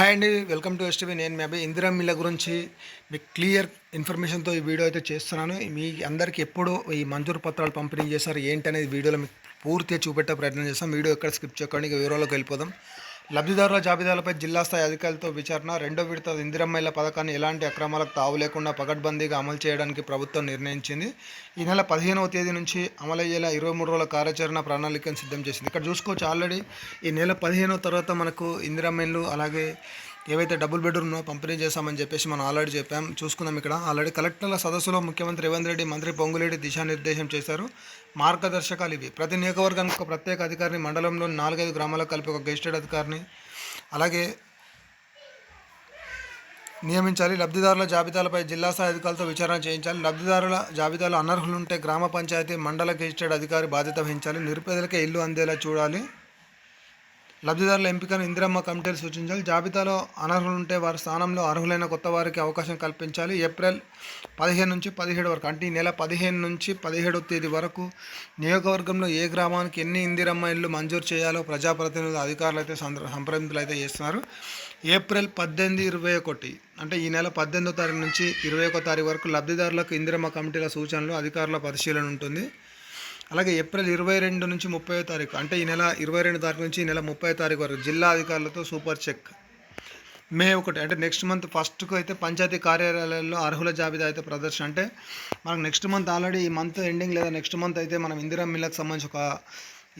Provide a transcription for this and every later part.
Hi అండి welcome to STV నేను మీ అబ్బాయి ఇందిరా మిల్ల గురించి మీకు క్లియర్ ఇన్ఫర్మేషన్తో ఈ వీడియో అయితే చేస్తున్నాను. మీ అందరికీ ఎప్పుడు ఈ మంజూరు పత్రాలు పంపిణీ చేశారు. ఏంటి అనేది వీడియోలో మీకు పూర్తిగా చూపెట్టే ప్రయత్నం చేస్తాం. వీడియో ఎక్కడ స్కిప్ చేయకండి ఇక వివరాల్లోకి వెళ్ళిపోదాం. లబ్ధిదారుల జాబితాలపై జిల్లా స్థాయి అధికారులతో విచారణ. రెండో విడత ఇందిరమ్మల పథకాన్ని ఎలాంటి అక్రమాలకు తావు లేకుండా పకడ్బందీగా అమలు చేయడానికి ప్రభుత్వం నిర్ణయించింది. ఈ నెల పదిహేనవ తేదీ నుంచి అమలయ్యేలా ఇరవై మూడు రోజుల కార్యాచరణ ప్రణాళికను సిద్ధం చేసింది. ఇక్కడ చూసుకోవచ్చు ఆల్రెడీ ఈ నెల పదిహేనవ తర్వాత మనకు ఇందిరమ్మలు అలాగే ఏవైతే డబుల్ బెడ్రూమ్ పంపిణీ చేస్తామని చెప్పేసి మనం ఆల్రెడీ చెప్పాం చూసుకున్నాం ఇక్కడ. ఆల్రెడీ కలెక్టర్ల సదస్సులో ముఖ్యమంత్రి రేవంత్ రెడ్డి మంత్రి పొంగులేడి దిశానిర్దేశం చేశారు. మార్గదర్శకాలు ఇవి. ప్రతి నియోజకవర్గానికి ఒక ప్రత్యేక అధికారిని మండలంలోని నాలుగైదు గ్రామాలకు కలిపి ఒక గెజిటెడ్ అధికారిని అలాగే నియమించాలి. లబ్ధిదారుల జాబితాలపై జిల్లా స్థాయి అధికారులతో విచారణ చేయించాలి. లబ్ధిదారుల జాబితాలో అనర్హులుంటే గ్రామ పంచాయతీ మండల గెజిటెడ్ అధికారి బాధ్యత వహించాలి. నిరుపేదలకే ఇల్లు అందేలా చూడాలి. లబ్ధిదారుల ఎంపికను ఇందిరమ్మ కమిటీలు సూచించాలి. జాబితాలో అనర్హులు ఉంటే వారి స్థానంలో అర్హులైన కొత్త వారికి అవకాశం కల్పించాలి. ఏప్రిల్ పదిహేను నుంచి పదిహేడు వరకు అంటే ఈ నెల పదిహేను నుంచి పదిహేడవ తేదీ వరకు నియోజకవర్గంలో ఏ గ్రామానికి ఎన్ని ఇందిరమ్మ ఇళ్ళు మంజూరు చేయాలో ప్రజాప్రతినిధులు అధికారులు అయితే సంప్రదింపులు అయితే చేస్తున్నారు. ఏప్రిల్ పద్దెనిమిది ఇరవై ఒకటి అంటే ఈ నెల పద్దెనిమిదో తారీఖు నుంచి ఇరవై ఒకటో తారీఖు వరకు లబ్ధిదారులకు ఇందిరమ్మ కమిటీల సూచనలు అధికారుల పరిశీలన ఉంటుంది. అలాగే ఏప్రిల్ ఇరవై రెండు నుంచి ముప్పై తారీఖు అంటే ఈ నెల ఇరవై రెండు తారీఖు నుంచి ఈ నెల ముప్పై తారీఖు వరకు జిల్లా అధికారులతో సూపర్ చెక్. మే ఒకటి అంటే నెక్స్ట్ మంత్ ఫస్ట్కు అయితే పంచాయతీ కార్యాలయాల్లో అర్హుల జాబితా అయితే ప్రదర్శన. అంటే మనకు నెక్స్ట్ మంత్ ఆల్రెడీ ఈ మంత్ ఎండింగ్ లేదా నెక్స్ట్ మంత్ అయితే మనం ఇందిరా మిల్లకు సంబంధించి ఒక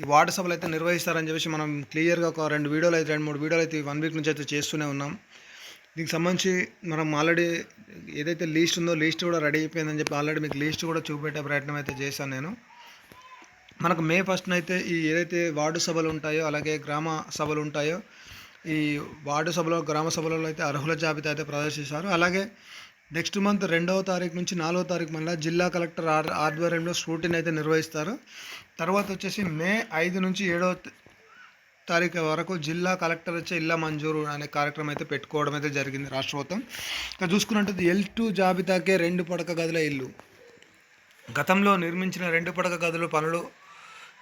ఈ వార్డు సభలు అయితే నిర్వహిస్తారని చెప్పేసి మనం క్లియర్గా ఒక రెండు వీడియోలు అయితే రెండు మూడు వీడియోలు అయితే వన్ వీక్ నుంచి అయితే చేస్తూనే ఉన్నాం. దీనికి సంబంధించి మనం ఆల్రెడీ ఏదైతే లీస్ట్ ఉందో లీస్ట్ కూడా రెడీ అయిపోయిందని చెప్పి ఆల్రెడీ మీకు లీస్ట్ కూడా చూపెట్టే ప్రయత్నం అయితే చేశాను నేను. మనకు మే ఫస్ట్న అయితే ఈ ఏదైతే వార్డు సభలు ఉంటాయో అలాగే గ్రామ సభలు ఉంటాయో ఈ వార్డు సభలో గ్రామ సభలలో అయితే అర్హుల జాబితా అయితే ప్రదర్శిస్తారు. అలాగే నెక్స్ట్ మంత్ రెండవ తారీఖు నుంచి నాలుగో తారీఖు మళ్ళీ జిల్లా కలెక్టర్ ఆర్ ఆధ్వర్యంలో షూటింగ్ అయితే నిర్వహిస్తారు. తర్వాత వచ్చేసి మే ఐదు నుంచి ఏడవ తారీఖు వరకు జిల్లా కలెక్టర్ వచ్చే ఇళ్ళ మంజూరు అనే కార్యక్రమం అయితే పెట్టుకోవడం అయితే జరిగింది రాష్ట్ర ప్రభుత్వం ఇంకా చూసుకున్నట్టు ఎల్ టూ జాబితాకే రెండు పడక గదుల ఇల్లు. గతంలో నిర్మించిన రెండు పడక గదుల పనులు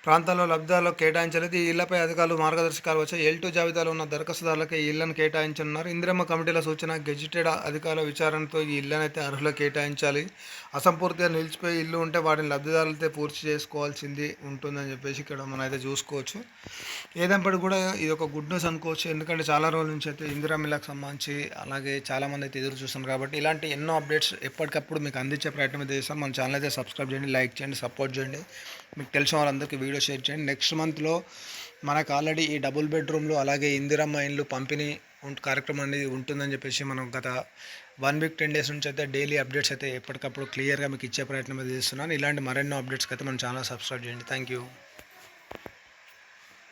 ప్రాంతాల్లో లబ్ధిదారులకు కేటాయించలేదు. ఈ ఇళ్ళపై అధికారులు మార్గదర్శకాలు వచ్చాయి. ఎల్ టూ జాబితాలో ఉన్న దరఖాస్తుదారులకు ఈ ఇళ్ళను కేటాయించనున్నారు. ఇందిరమ్మ కమిటీల సూచన గెజిటెడ్ అధికారుల విచారణతో ఈ ఇళ్ళనైతే అర్హులకు కేటాయించాలి. అసంపూర్తిగా నిలిచిపోయి ఇల్లు ఉంటే వాటిని లబ్ధిదారులతో పూర్తి చేసుకోవాల్సింది ఉంటుందని చెప్పేసి ఇక్కడ మనం అయితే చూసుకోవచ్చు. ఏదంపటి కూడా ఇది ఒక గుడ్ న్యూస్ అనుకోవచ్చు. ఎందుకంటే చాలా రోజుల నుంచి అయితే ఇందిరామిల్లకు సంబంధించి అలాగే చాలామంది అయితే ఎదురు చూస్తున్నారు కాబట్టి ఇలాంటి ఎన్నో అప్డేట్స్ ఎప్పటికప్పుడు మీకు అందించే ప్రయత్నం అయితే చేస్తాం మన ఛానల్ అయితే సబ్స్క్రైబ్ చేయండి లైక్ చేయండి సపోర్ట్ చేయండి. మీకు తెలిసిన వాళ్ళందరికీ వీడియో షేర్ చేయండి. నెక్స్ట్ మంత్లో మనకు ఆల్రెడీ ఈ డబుల్ బెడ్రూమ్లు అలాగే ఇందిరమ్మ ఇండ్లు పంపిణీ కార్యక్రమం అనేది ఉంటుందని చెప్పేసి మనం గత వన్ వీక్ టెన్ డేస్ నుంచి అయితే డైలీ అప్డేట్స్ అయితే ఎప్పటికప్పుడు క్లియర్గా మీకు ఇచ్చే ప్రయత్నం అయితే చేస్తున్నాను. ఇలాంటి మరెన్నో అప్డేట్స్కి అయితే మన ఛానల్ సబ్స్క్రైబ్ చేయండి. Thank you